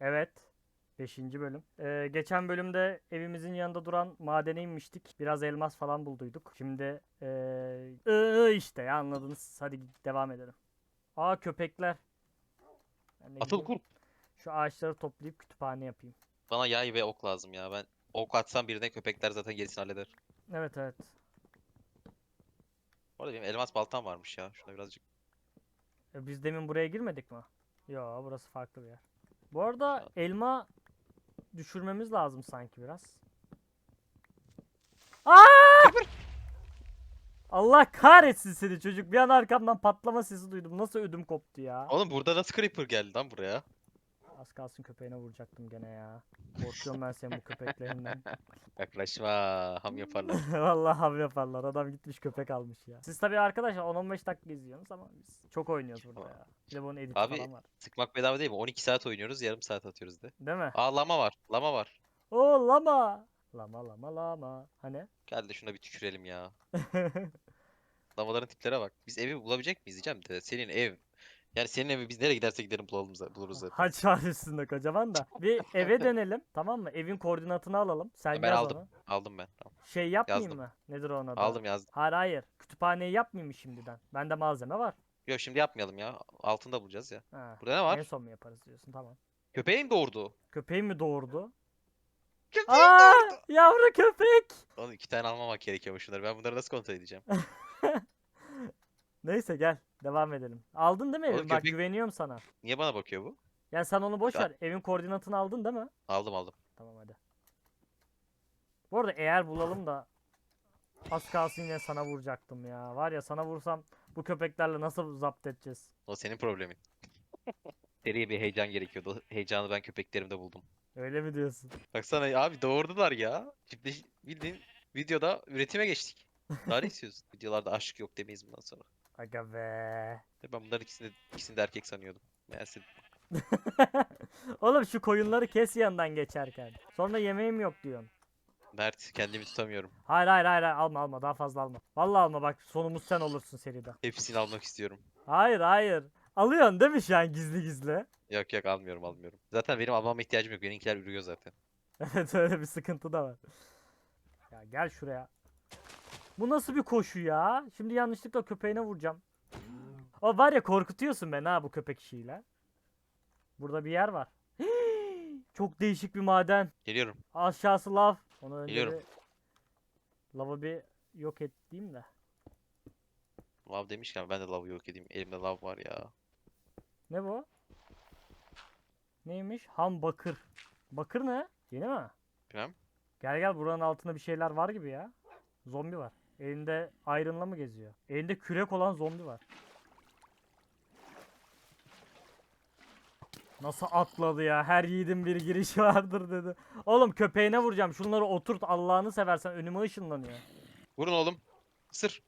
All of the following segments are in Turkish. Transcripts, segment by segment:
Evet. Beşinci bölüm. Ee, geçen bölümde evimizin yanında duran madene inmiştik. Biraz elmas falan bulduyduk. Şimdi ee, işte ya anladınız. Hadi devam edelim. Aa köpekler. Ben de Atıl gideyim, kur. Şu ağaçları toplayıp kütüphane yapayım. Bana yay ve ok lazım ya. Ben ok atsam birine köpekler zaten gerisini halleder. Evet evet. Bu arada benim elmas baltam varmış ya. Şuna birazcık. E, biz demin buraya girmedik mi? Yo burası farklı bir yer. Bu arada elma düşürmemiz lazım sanki biraz. Aa! Allah kahretsin seni çocuk. Bir an arkamdan patlama sesi duydum. Nasıl ödüm koptu ya. Oğlum burada nasıl creeper geldi lan buraya? Az kalsın köpeğine vuracaktım gene ya. Korkuyorum ben senin bu köpeklerinden. Yaklaşma. Ham yaparlar. Vallahi hav yaparlar. Adam gitmiş köpek almış ya. Siz tabii arkadaşlar 10-15 dakika izliyorsunuz ama biz çok oynuyoruz burada ya. Bir de bunun editi Abi- falan var. Sıkmak bedava değil mi? 12 saat oynuyoruz. Yarım saat atıyoruz de. Değil mi? Aa lama var. Lama var. Oo lama. Lama lama lama. Hani? Gel de şuna bir tükürelim ya. Lamaların tiplere bak. Biz evi bulabilecek miyiz diyeceğim de. Senin ev. Yani senin evi biz nereye gidersek gidelim bulalım buluruz zaten. Haç üstünde kocaman da. Bir eve dönelim tamam mı? Evin koordinatını alalım. Sen Ben yaz aldım. onu. Aldım ben. Tamam. Şey yapmayayım Yazdım. mı? Nedir onun adı? Aldım yazdım. Hayır hayır. Kütüphaneyi yapmayayım mı şimdiden? Bende malzeme var. Yok şimdi yapmayalım ya. Altında bulacağız ya. Ha. Burada ne En var? son mu yaparız diyorsun tamam. Köpeğin doğurdu. Köpeğim mi doğurdu? Köpeğin Aa, doğurdu. yavru köpek. Oğlum iki tane almamak gerekiyormuş şunları. Ben bunları nasıl kontrol edeceğim? Neyse gel devam edelim. Aldın değil mi Oğlum evin? Bak köpek- güveniyorum sana. Niye bana bakıyor bu? Ya sen onu boş ver. Evin koordinatını aldın değil mi? Aldım aldım. Tamam hadi. Bu arada eğer bulalım da az kalsın yine sana vuracaktım ya. Var ya sana vursam bu köpeklerle nasıl zapt edeceğiz? O senin problemin. Seriye bir heyecan gerekiyordu. Heyecanı ben köpeklerimde buldum. Öyle mi diyorsun? Baksana abi doğurdular ya. Şimdi bildiğin videoda üretime geçtik. Daha ne istiyorsun? Videolarda aşk yok demeyiz bundan sonra. Aga be. Ben bunların ikisini, ikisini de erkek sanıyordum. Meğerse Oğlum şu koyunları kes yandan geçerken. Sonra yemeğim yok diyorsun. Mert kendimi tutamıyorum. Hayır hayır hayır hayır. alma alma daha fazla alma. Vallahi alma bak sonumuz sen olursun seride. Hepsini almak istiyorum. Hayır hayır. Alıyorsun değil mi şu an gizli gizli? Yok yok almıyorum almıyorum. Zaten benim almama ihtiyacım yok. Benimkiler ürüyor zaten. Evet öyle bir sıkıntı da var. Ya gel şuraya. Bu nasıl bir koşu ya? Şimdi yanlışlıkla köpeğine vuracağım. O var ya korkutuyorsun beni ha bu köpek işiyle. Burada bir yer var. Çok değişik bir maden. Geliyorum. Aşağısı lav. Onu önce Biliyorum. bir lavı bir yok ettiğim de. Lav demişken ben de lavı yok edeyim. Elimde lav var ya. Ne bu? Neymiş? Ham bakır. Bakır ne? Yeni mi? Bilmem. Gel gel buranın altında bir şeyler var gibi ya. Zombi var. Elinde ayrınla mı geziyor? Elinde kürek olan zombi var. Nasıl atladı ya? Her yiğidin bir girişi vardır dedi. Oğlum köpeğine vuracağım. Şunları oturt Allah'ını seversen önüme ışınlanıyor. Vurun oğlum. Sır.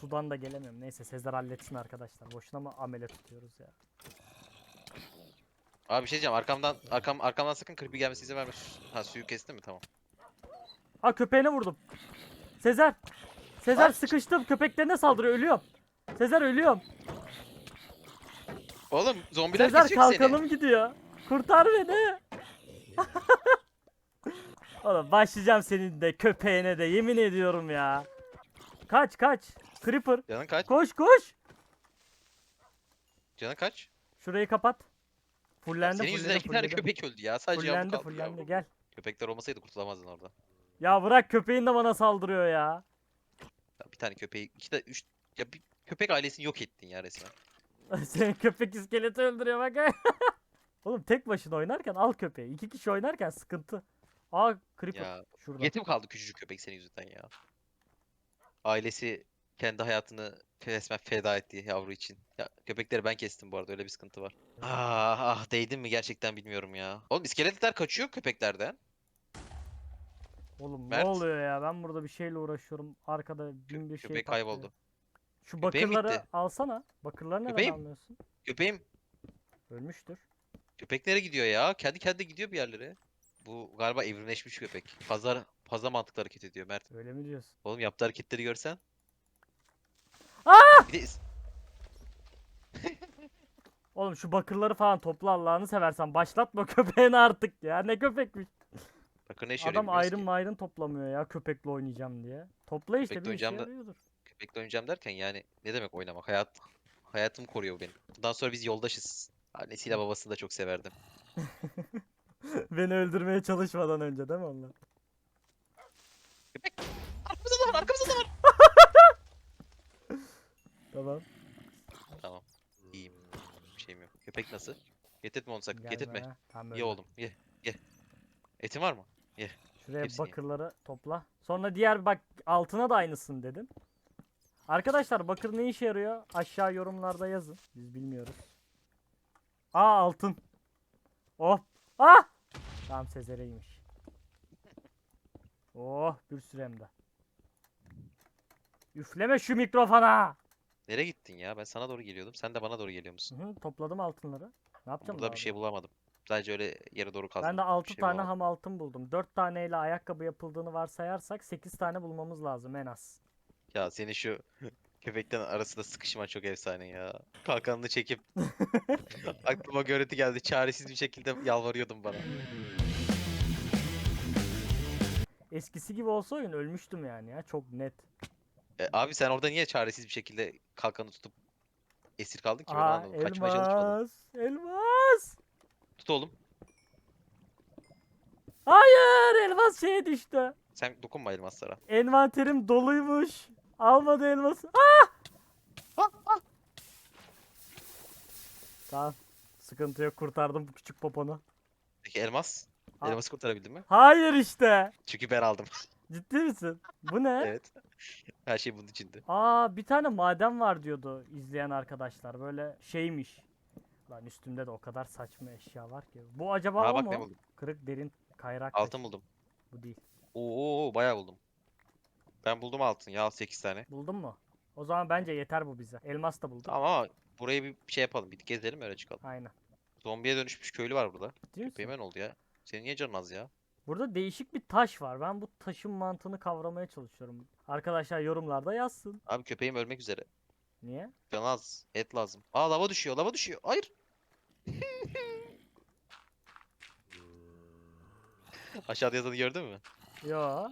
Sudan da gelemiyorum. Neyse Sezer halletsin arkadaşlar. Boşuna mı amele tutuyoruz ya? Abi bir şey diyeceğim. Arkamdan arkam arkamdan sakın creepy gelmesi izin verme. Ha suyu kestin mi? Tamam. Aa köpeğine vurdum. Sezer. Sezer Lan. sıkıştım. Köpeklerine saldırıyor. Ölüyorum. Sezer ölüyorum. Oğlum zombiler Sezer seni. kalkanım gidiyor. Kurtar beni. Oğlum başlayacağım senin de köpeğine de yemin ediyorum ya. Kaç kaç. Creeper. Canın kaç? Koş koş. Canın kaç? Şurayı kapat. Fullendi Senin yüzünden fullendi iki tane fullendi. köpek öldü ya. Sadece yavru Fullendi kaldı fullendi ya. gel. Köpekler olmasaydı kurtulamazdın orada. Ya bırak köpeğin de bana saldırıyor ya. Bir tane köpeği, iki de üç ya bir köpek ailesini yok ettin ya resmen. Senin köpek iskeleti öldürüyor bak. Oğlum tek başına oynarken al köpeği. İki kişi oynarken sıkıntı. Aa creeper. Ya Şurada. yetim kaldı küçücük köpek senin yüzünden ya. Ailesi kendi hayatını resmen feda etti yavru için. Ya köpekleri ben kestim bu arada öyle bir sıkıntı var. Ah ah değdim mi gerçekten bilmiyorum ya. Oğlum iskeletler kaçıyor köpeklerden. Oğlum Mert. ne oluyor ya? Ben burada bir şeyle uğraşıyorum. Arkada bin bir şey Köpek patlıyor. kayboldu. Şu Köpeğim bakırları gitti. alsana. Bakırları neden Köpeğim. almıyorsun? Köpeğim Ölmüştür. köpek nereye gidiyor ya? Kendi kendine gidiyor bir yerlere. Bu galiba evrimleşmiş köpek. Fazla fazla mantıklı hareket ediyor Mert. Öyle mi diyorsun? Oğlum yaptığı hareketleri görsen. Aa! Bir de Oğlum şu bakırları falan topla Allah'ını seversen. Başlatma köpeğini artık ya. Ne köpekmiş. Bakır ne Adam ayrım ki. toplamıyor ya köpekle oynayacağım diye. Topla işte Köpekle bir işe yarıyordur. Köpekle oynayacağım derken yani ne demek oynamak? Hayat hayatımı koruyor bu benim. Bundan sonra biz yoldaşız. Annesiyle babasını da çok severdim. Beni öldürmeye çalışmadan önce değil mi onlar? Köpek! Arkamızda da var, arkamızda da var. Tamam. Tamam. İyiyim. Bir şeyim yok. Köpek nasıl? Getirtme onu sakın. Bana. Tamam Ye oğlum. Ye. Ye. Etin var mı? Şuraya hepsini ye. bakırları topla. Sonra diğer bak altına da aynısın dedin. Arkadaşlar bakır ne işe yarıyor? Aşağı yorumlarda yazın. Biz bilmiyoruz. Aa altın. Oh. Ah! Tamam Sezer'eymiş. Oh bir sürü hem de. Üfleme şu mikrofona. Nereye gittin ya? Ben sana doğru geliyordum. Sen de bana doğru geliyor musun? Hı hı, topladım altınları. Ne yapacağım Burada daha bir şey da? bulamadım. Sadece öyle yere doğru kazdım. Ben de Bir 6 şey tane bulamadım. ham altın buldum. 4 taneyle ayakkabı yapıldığını varsayarsak 8 tane bulmamız lazım en az. Ya senin şu köpekten arasında sıkışman çok efsane ya. Kalkanını çekip aklıma görüntü geldi. Çaresiz bir şekilde yalvarıyordum bana. Eskisi gibi olsa oyun ölmüştüm yani ya çok net. E, abi sen orada niye çaresiz bir şekilde kalkanı tutup esir kaldın ki? Aa elmas. Elmas. Tut oğlum. Hayır elmas şeye düştü. Sen dokunma elmaslara. Envanterim doluymuş. Almadı elması. Ah! Tamam. Sıkıntı yok kurtardım bu küçük poponu. Peki elmas? Aa. Elması kurtarabildin mi? Hayır işte. Çünkü ben aldım. Ciddi misin? Bu ne? Evet. Her şey bunun içinde. Aa bir tane maden var diyordu izleyen arkadaşlar. Böyle şeymiş. Lan üstümde de o kadar saçma eşya var ki. Bu acaba Aa o bak mu? ne buldum. Kırık derin kayrak. Altın buldum. Bu değil. Oo, bayağı buldum. Ben buldum altın ya 8 tane. Buldun mu? O zaman bence yeter bu bize. Elmas da bulduk. Tamam ama burayı bir şey yapalım. Bir gezelim öyle çıkalım. Aynen. Zombiye dönüşmüş köylü var burada. Misin? Ne oldu ya? Senin niye canın az ya? Burada değişik bir taş var. Ben bu taşın mantığını kavramaya çalışıyorum. Arkadaşlar yorumlarda yazsın. Abi köpeğim ölmek üzere. Niye? Can az. Et lazım. Aa lava düşüyor lava düşüyor. Hayır. Aşağıda yazanı gördün mü? Yo.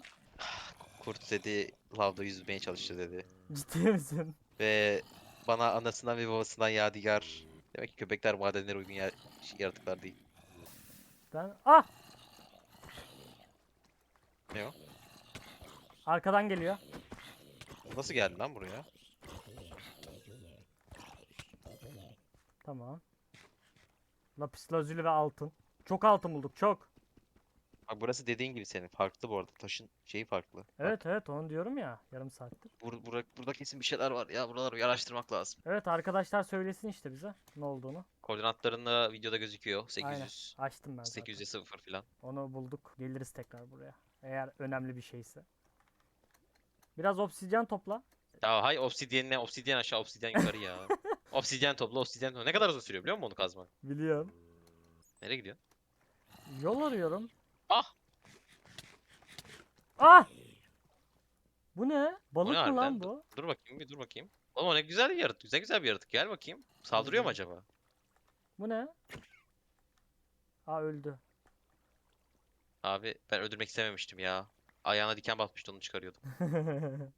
Kurt dedi lavda yüzmeye çalıştı dedi. Ciddi misin? Ve bana anasından ve babasından yadigar. Demek ki köpekler madenlere uygun yer- yaratıklar değil. Ben... Ah! Ne o? Arkadan geliyor. Nasıl geldin lan buraya? Tamam. Lapis lazuli ve altın. Çok altın bulduk çok. Bak burası dediğin gibi senin. Farklı bu arada. Taşın şeyi farklı. Bak, Evet evet onu diyorum ya yarım saattir. bur bura- burada kesin bir şeyler var ya. Buraları bir araştırmak lazım. Evet arkadaşlar söylesin işte bize ne olduğunu. Koordinatlarında videoda gözüküyor. 800. Açtım ben zaten. 800'e 0 falan. Onu bulduk. Geliriz tekrar buraya. Eğer önemli bir şeyse. Biraz obsidyen topla. Ya hay obsidyenle obsidyen aşağı obsidyen yukarı ya. obsidyen topla obsidyen topla. Ne kadar uzun sürüyor biliyor musun onu kazmak? Biliyorum. Nereye gidiyorsun? Yol arıyorum. Ah! Ah! Bu ne? Balık mı harbiden? lan bu? Dur bakayım bir dur bakayım. Oğlum o ne güzel bir yaratık. Güzel güzel bir yaratık. Gel bakayım. Saldırıyor mu acaba? Bu ne? Aa öldü. Abi ben öldürmek istememiştim ya. Ayağına diken batmıştı onu çıkarıyordum.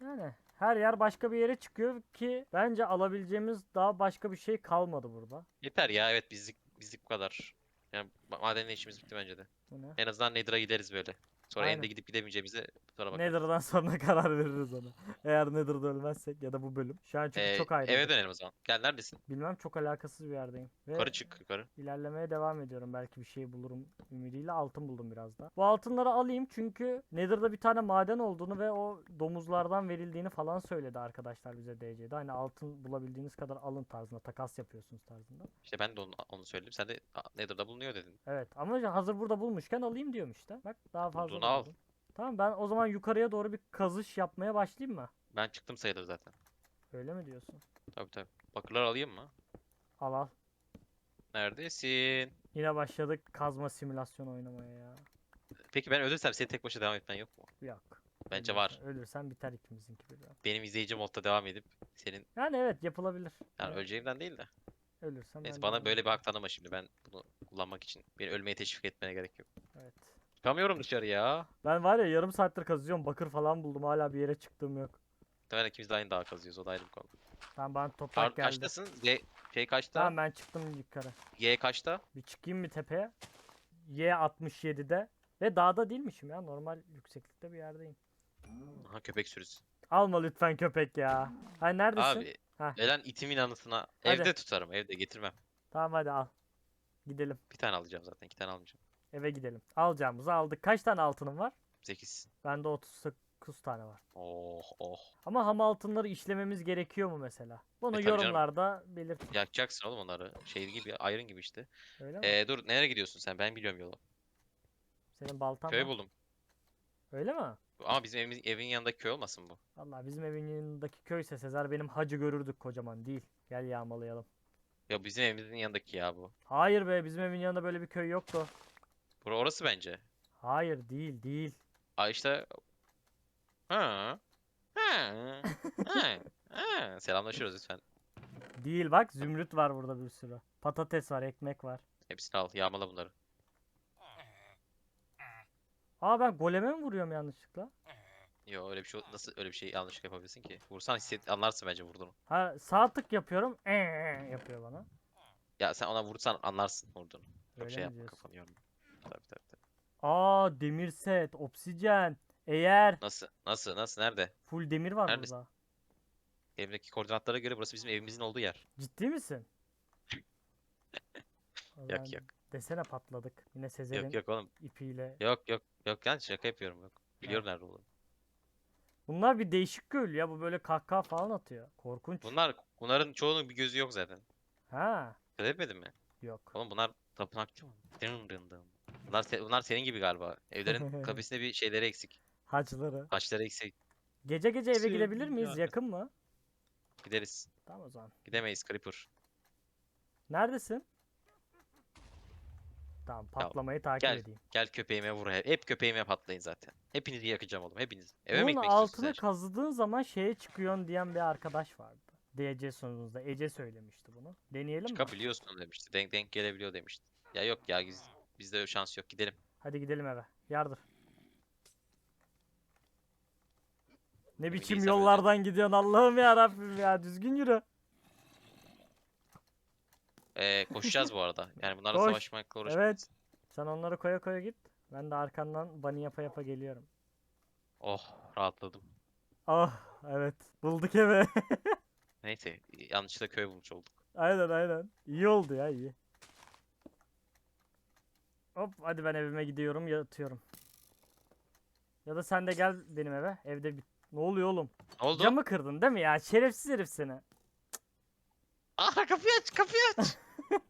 yani her yer başka bir yere çıkıyor ki bence alabileceğimiz daha başka bir şey kalmadı burada. Yeter ya evet bizlik bizlik bu kadar. Yani ma- madenle işimiz bitti bence de. Bu ne? En azından Nether'a gideriz böyle. Sonra Aynen. End'e gidip gidemeyeceğimize sonra bakarız. Nether'dan sonra karar veririz ona. Eğer Nether'da ölmezsek ya da bu bölüm. Şu an çünkü Ee, çok ayrı. eve dönelim o zaman. Gel neredesin? Bilmem çok alakasız bir yerdeyim. Ve Yukarı çık yukarı. ilerlemeye devam ediyorum. Belki bir şey bulurum ümidiyle. Altın buldum biraz da. Bu altınları alayım çünkü Nether'da bir tane maden olduğunu ve o domuzlardan verildiğini falan söyledi arkadaşlar bize DC'de. Hani altın bulabildiğiniz kadar alın tarzında takas yapıyorsunuz tarzında. İşte ben de onu, onu söyledim. Sen de "Aa, Nether'da bulunuyor dedin. Evet ama hazır burada bulmuşken alayım diyorum işte. Bak daha fazla Bulduğunu al. buldum. Tamam ben o zaman yukarıya doğru bir kazış yapmaya başlayayım mı? Ben çıktım sayılır zaten. Öyle mi diyorsun? Tabii tabii. Bakırlar alayım mı? Al al. Neredesin? Yine başladık kazma simülasyon oynamaya ya. Peki ben ölürsem seni tek başına devam etmen yok mu? Yok. Bence var. Ölürsen biter ikimizinki birden. Benim izleyici modda devam edip senin Yani evet yapılabilir. yani Evet. öleceğimden değil de. Ölürsem Neyse de bana ölürüm. böyle bir hak tanıma şimdi. Ben bunu kullanmak için beni ölmeye teşvik etmene gerek yok. Çıkamıyorum dışarı ya. Ben var ya yarım saattir kazıyorum. Bakır falan buldum. Hala bir yere çıktığım yok. Muhtemelen ikimiz de aynı dağa kazıyoruz. O da ayrı bir konu. Tamam bana toprak Kar geldi. kaçtasın? Z şey kaçta? Tamam ben çıktım yukarı. Y kaçta? Bir çıkayım mı tepeye? Y 67'de. Ve dağda değilmişim ya. Normal yükseklikte bir yerdeyim. Aha köpek sürüsü. Alma lütfen köpek ya. Hay neredesin? Abi Heh. ölen itimin anısına Hadi. evde tutarım. Evde getirmem. Tamam hadi al. Gidelim. Bir tane alacağım zaten. iki tane almayacağım. Eve gidelim. Alacağımızı aldık. Kaç tane altının var? 8. Bende 39 tane var. Oh oh. Ama ham altınları işlememiz gerekiyor mu mesela? Bunu E, tabii yorumlarda belirt. Yakacaksın oğlum onları. Şey gibi, iron gibi işte. Öyle mi? Ee, dur nereye gidiyorsun sen? Ben biliyorum yolu. Senin baltan Köy var. buldum. Öyle mi? Ama bizim evimiz, evin yanındaki köy olmasın bu? Vallahi bizim evin yanındaki köyse Sezer benim hacı görürdük kocaman değil. Gel yağmalayalım. Ya bizim evimizin yanındaki ya bu. Hayır be bizim evin yanında böyle bir köy yoktu. Bura orası bence. Hayır değil değil. Aa işte. Ha. Ha. Ha. Ha. Selamlaşıyoruz lütfen. Değil bak zümrüt var burada bir sürü. Patates var ekmek var. Hepsini al. Yağmala bunları. Aa ben goleme mi vuruyorum yanlışlıkla? Yo öyle bir şey nasıl öyle bir şey yanlış yapabilirsin ki? Vursan hisset anlarsın bence vurduğunu. Ha sağ tık yapıyorum. Ee, yapıyor bana. Ya sen ona vursan anlarsın vurduğunu. Öyle şey mi yapma kafanı yorma. Tabii tabii tabii. Aa demir set, obsijen. Eğer Nasıl? Nasıl? Nasıl? Nerede? full demir var Neredesin? burada. Evdeki koordinatlara göre burası bizim evimizin olduğu yer. Ciddi misin? O Yok yok. Desene patladık. Yine Sezer'in Yok yok oğlum. ipiyle. Yok yok. Yok yani şaka yapıyorum yok. Biliyorum nerede olduğunu. Bunlar bir değişik köylü ya. Bu böyle kahkaha falan atıyor. Korkunç. Bunlar bunların çoğunun bir gözü yok zaten. Ha, Dikkat etmedin mi? yok. Oğlum bunlar tapınakçı mı? Dın dın dın. Bunlar, se- bunlar senin gibi galiba. Evlerin kapısında bir şeyleri eksik. Hacıları. Taşları eksik. Gece gece eve Şey, gidebilir miyiz? yani. Yakın mı? Gideriz. Tamam o zaman. Gidemeyiz Creeper. Neredesin? Tamam patlamayı takip gel. edeyim. Gel köpeğime vur. Hep, hep köpeğime patlayın zaten. Hepinizi yakacağım oğlum. Hepiniz. Eve mi Bunun gitmek altını kazdığın zaman şeye çıkıyorsun diyen bir arkadaş vardı. DC sonumuzda. Ece söylemişti bunu. Deneyelim mi? Çıkabiliyorsun demişti. Denk, denk gelebiliyor demişti. Ya yok ya biz, bizde öyle şans yok. Gidelim. Hadi gidelim eve. Yardır. Ne biçim giysem yollardan gidiyorsun Allah'ım ya Rabbim ya düzgün yürü. Ee, koşacağız bu arada. Yani bunlarla Koş. savaşmakla uğraşmayacağız. Sen onları koya koya git. Ben de arkandan bunny yapa yapa geliyorum. Oh rahatladım. Ah evet bulduk eve. Neyse yanlışlıkla köy bulmuş olduk. aynen aynen. İyi oldu ya iyi. Hop hadi ben evime gidiyorum yatıyorum. Ya da sen de gel benim eve. Evde bir... Ne oluyor oğlum? Ne oldu? Camı kırdın değil mi ya? Şerefsiz herif seni. Aa kapıyı aç kapıyı aç.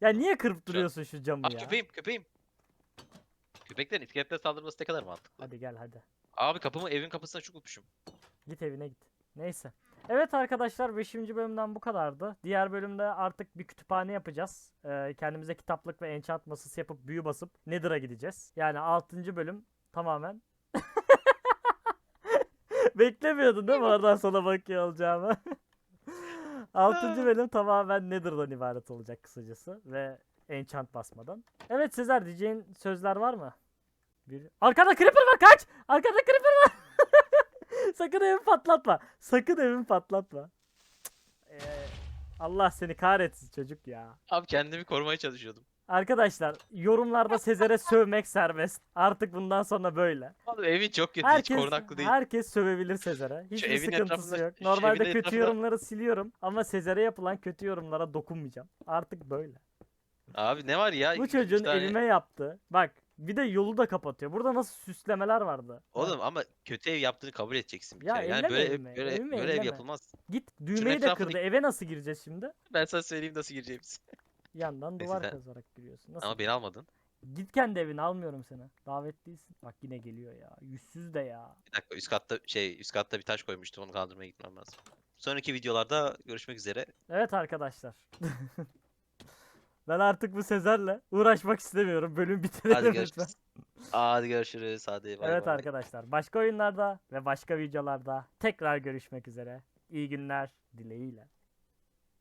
Ya niye kırıp duruyorsun şu camı Aa ya? köpeğim köpeğim. Köpeklerin iskeletlere saldırması ne kadar mantıklı. Hadi gel hadi. Abi kapımı evin kapısına çok unutmuşum. Git evine git. Neyse. Evet arkadaşlar 5. bölümden bu kadardı. Diğer bölümde artık bir kütüphane yapacağız. Ee, kendimize kitaplık ve enchant masası yapıp büyü basıp Nether'a gideceğiz. Yani 6. bölüm tamamen. Beklemiyordun değil mi oradan sana bakıyor olacağımı? 6. bölüm tamamen Nether'dan ibaret olacak kısacası ve enchant basmadan. Evet Sezer diyeceğin sözler var mı? Bir... Arkada creeper var kaç! Arkada creeper var! Sakın evimi patlatma. Sakın evimi patlatma. Ee, Allah seni kahretsin çocuk ya. Abi kendimi korumaya çalışıyordum. Arkadaşlar yorumlarda Sezer'e sövmek serbest. Artık bundan sonra böyle. Abi evin çok kötü hiç Herkes korunaklı değil. herkes sövebilir Sezer'e. Hiçbir evin sıkıntısı etrafında- yok. şu Normalde evin kötü etrafında- yorumları siliyorum ama Sezer'e yapılan kötü yorumlara dokunmayacağım. Artık böyle. Abi ne var ya? Bu iki çocuğun tane- evime yaptı. Bak bir de yolu da kapatıyor. Burada nasıl süslemeler vardı. Oğlum ama kötü ev yaptığını kabul edeceksin bir Ya kere. Yani böyle ev, evimi, böyle, evimi böyle ev yapılmaz. Git düğmeyi de kırdı. Eve nasıl gireceğiz şimdi? Ben sana söyleyeyim nasıl gireceğimizi. Yandan duvar kazarak giriyorsun. Nasıl? Ama beni almadın. Git kendi evine almıyorum seni. Davet değilsin. Bak yine geliyor ya. Yüzsüz de ya. Bir dakika üst katta şey üst katta bir taş koymuştum onu kaldırmaya gitmem lazım. Sonraki videolarda görüşmek üzere. Evet arkadaşlar. ben artık bu Sezer'le uğraşmak istemiyorum. Bölüm bitirelim Hadi lütfen. görüşürüz. Hadi görüşürüz. Hadi bay Evet bay. arkadaşlar. Başka oyunlarda ve başka videolarda tekrar görüşmek üzere. İyi günler dileğiyle.